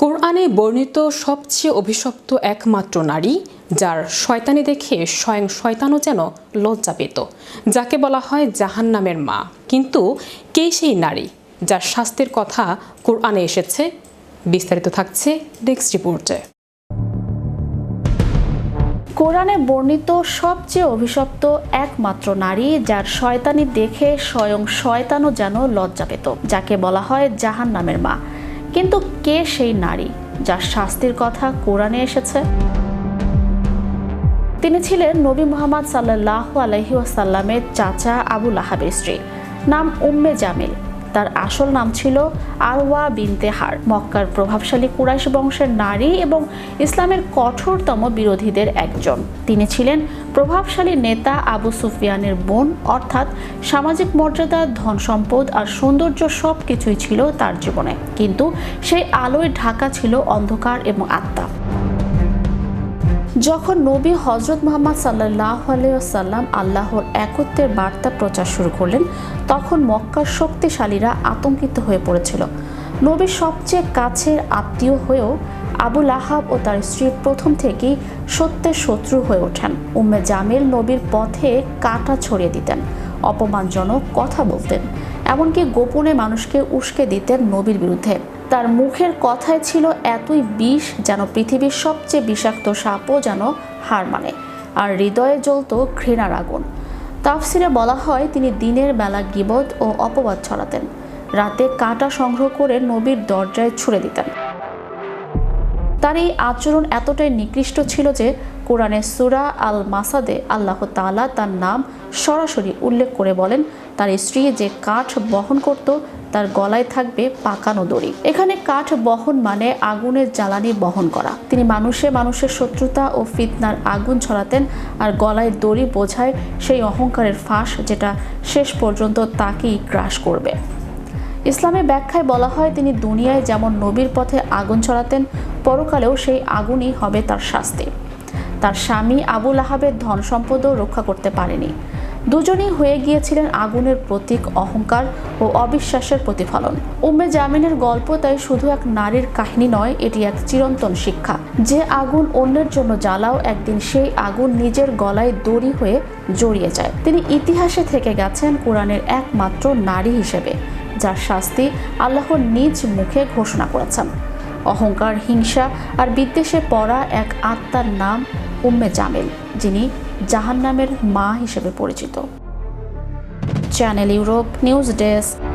কোরআনে বর্ণিত সবচেয়ে অভিশপ্ত একমাত্র নারী, যার শয়তানি দেখে স্বয়ং শয়তানও যেন লজ্জা পেত যাকে বলা হয় জাহান্নামের মা। কিন্তু কে সেই নারী যার শাস্তির কথা কোরআনে এসেছে? বিস্তারিত থাকছে নেক্সট রিপোর্টে। কোরআনে বর্ণিত সবচেয়ে অভিশপ্ত একমাত্র নারী যার শয়তানি দেখে স্বয়ং শয়তানও যেন লজ্জা পেত যাকে বলা হয় জাহান নামের মা। কিন্তু কে সেই নারী যার শাস্তির কথা কোরআনে এসেছে? তিনি ছিলেন নবী মোহাম্মদ সাল্লাহ আলহি ওয়াসাল্লামের চাচা আবুল আহাবের স্ত্রী, নাম উম্মে জামিল। তার আসল নাম ছিল আরওয়া বিনতে হার। মক্কার প্রভাবশালী কুরাইশ বংশের নারী এবং ইসলামের কঠোরতম বিরোধীদের একজন। তিনি ছিলেন প্রভাবশালী নেতা আবু সুফিয়ানের বোন, অর্থাৎ সামাজিক মর্যাদা, ধন সম্পদ আর সৌন্দর্য সব কিছুই ছিল তার জীবনে। কিন্তু সেই আলোয় ঢাকা ছিল অন্ধকার এবং আত্মা। যখন নবী হজরত মোহাম্মদ সাল্লাহ আলাইসাল্লাম আল্লাহর একত্বের বার্তা প্রচার শুরু করলেন, তখন মক্কার শক্তিশালীরা আতঙ্কিত হয়ে পড়েছিল। নবীর সবচেয়ে কাছের আত্মীয় হয়েও আবুল আহাব ও তার স্ত্রী প্রথম থেকেই সত্যের শত্রু হয়ে ওঠেন। উম্মে জামিল নবীর পথে কাঁটা ছড়িয়ে দিতেন, অপমানজনক কথা বলতেন, এমনকি গোপনে মানুষকে উস্কে দিতেন নবীর বিরুদ্ধে। তার মুখের কথায় ছিল এতই বিষ যেন পৃথিবীর সবচেয়ে বিষাক্ত সাপও যেন হার মানে আর হৃদয়ে জ্বলত ঘৃণার আগুন। তাফসিরে বলা হয়, তিনি দিনের বেলা গিবদ ও অপবাদ ছড়াতেন। রাতে কাঁটা সংগ্রহ করে নবীর দরজায় ছুড়ে দিতেন। তার এই আচরণ এতটাই নিকৃষ্ট ছিল যে কোরআনের সুরা আল মাসাদে আল্লাহ তাআলা তার নাম সরাসরি উল্লেখ করে বলেন, তার স্ত্রী যে কাঠ বহন করত তার গলায় থাকবে পাকানো দড়ি। এখানে কাঠ বহন মানে আগুনের জ্বালানি বহন করা। তিনি মানুষে মানুষের শত্রুতা ও ফিতনার আগুন ছড়াতেন আর গলায় দড়ি বোঝায় সেই অহংকারের ফাঁস যেটা শেষ পর্যন্ত তাকেই গ্রাস করবে। ইসলামের ব্যাখ্যায় বলা হয়, তিনি দুনিয়ায় যেমন নবীর পথে আগুন ছড়াতেন, পরকালেও সেই আগুনই হবে তার শাস্তি। তার স্বামী আবুল আহাবের ধন সম্পদও রক্ষা করতে পারেনি। দুজনেই হয়ে গিয়েছিলেন আগুনের প্রতীক, অহংকার ও অবিশ্বাসের প্রতিফলন। উম্মে জামিনের গল্প তাই শুধু এক নারীর কাহিনী নয়, এটি এক চিরন্তন শিক্ষা। যে আগুন অন্যের জন্য জ্বালাও, একদিন সেই আগুন নিজের গলায় দড়ি হয়ে জড়িয়ে যায়। তিনি ইতিহাসে থেকে গেছেন কোরআনের একমাত্র নারী হিসেবে, যার শাস্তি আল্লাহর নিজ মুখে ঘোষণা করেছেন। অহংকার, হিংসা আর বিদ্বেষে পড়া এক আত্মার নাম উম্মে জামিল, যিনি জাহান্নামের মা হিসেবে পরিচিত। Channel Europe news desk.